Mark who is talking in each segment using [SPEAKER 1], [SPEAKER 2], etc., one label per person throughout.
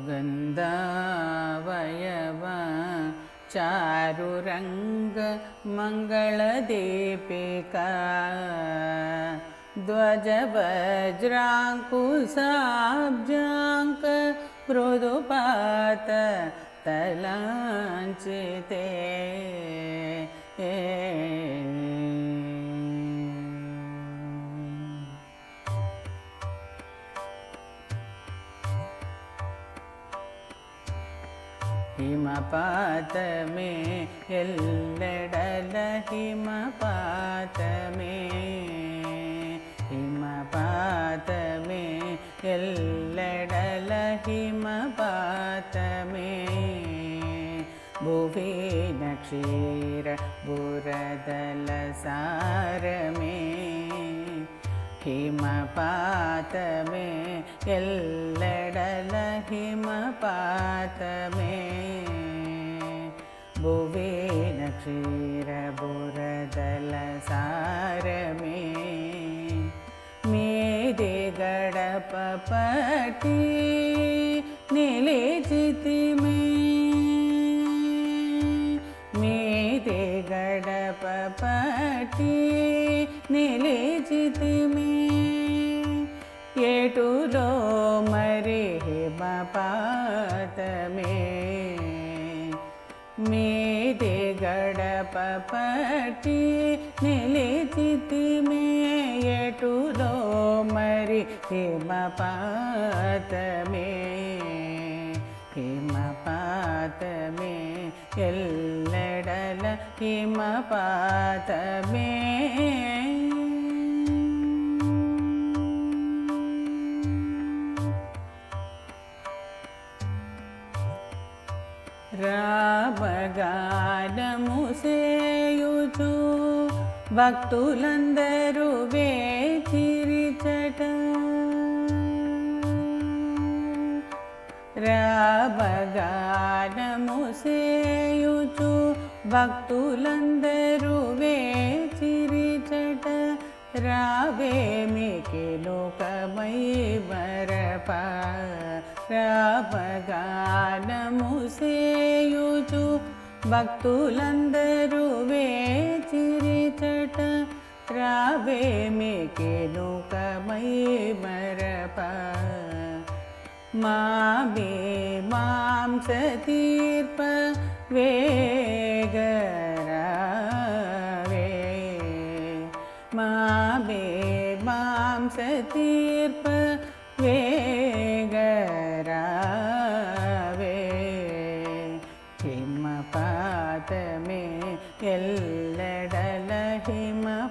[SPEAKER 1] सुगन्धावयव चारुरङ्ग मङ्गलदीपिका ध्वजवज्राङ्कुशाब्जाङ्क मृदुपात तलाञ्चिते ഹിമപാതമേ എല്ലടല ഹിമപാതമേ. ഹിമപാതമേ എല്ലടല ഹിമപാതമേ. ഭുവീന നക്ഷീര ബുരദല സാരമേ मे भुवि नक्षीरबुरदल सार मे मेदे गडपपटी निलिचिति मरि हिमपात मे मेदे गडपपटी निलिचिति मे एटुलो मरि हिमपात मे हिमपात मे एल्लडल हिमपात मे రామగానముసేయుచు భక్తులందరూ వేచిరిచట రామగానముసేయుచు భక్తులందరూ వేచిరిచట రావేమికి లోకమై మరప రామగానముసేయుచు భక్తులందరూ వేచిరిచట రావేమికి లోకమై మరప మామే మాంస తీర్ప వేగరావే మామే మాంస తీర్ప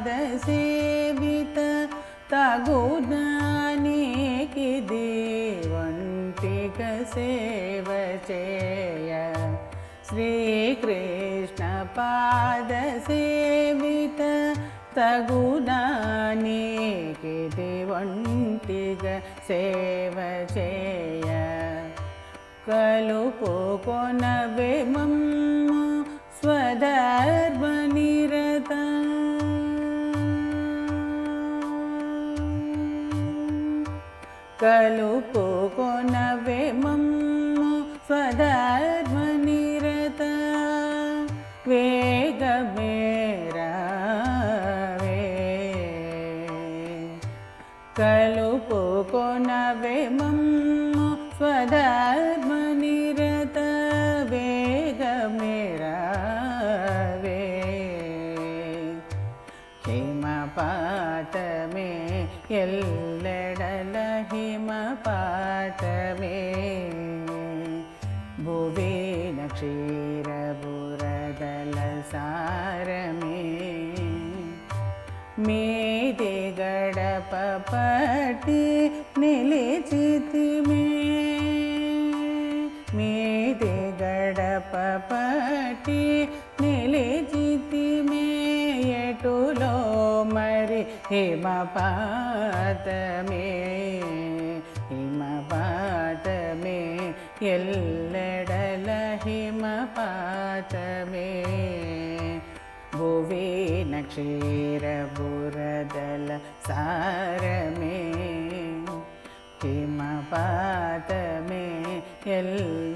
[SPEAKER 1] పద సేవిత తగునానికి దేవంటిక సేవ చేయ శ్రీకృష్ణ పాద సేవిత తగునానికి దేవంటిక సేవ చేయ కలుపుకొనవే మమ్మ కలుపుకొనవే మమ్ము స్వధర్మనిరత వేగమేరావే కలుపుకొనవే మమ్ము స్వధర్మనిరత వేగమేరావే క్షేమ పాతమే ఎల్లడల హిమపాత మే భువి క్షీరబురదల సారమే మీది గడప పట్టి నిలిచితిమే మీది గడప పట్టి నిలిచితిమే ఎటులో మరి హిమపాతమే హిమపాతమే एल्डलम भुवि भोबी नक्षीर बुरदल सारमे हिमपातमे मे यल्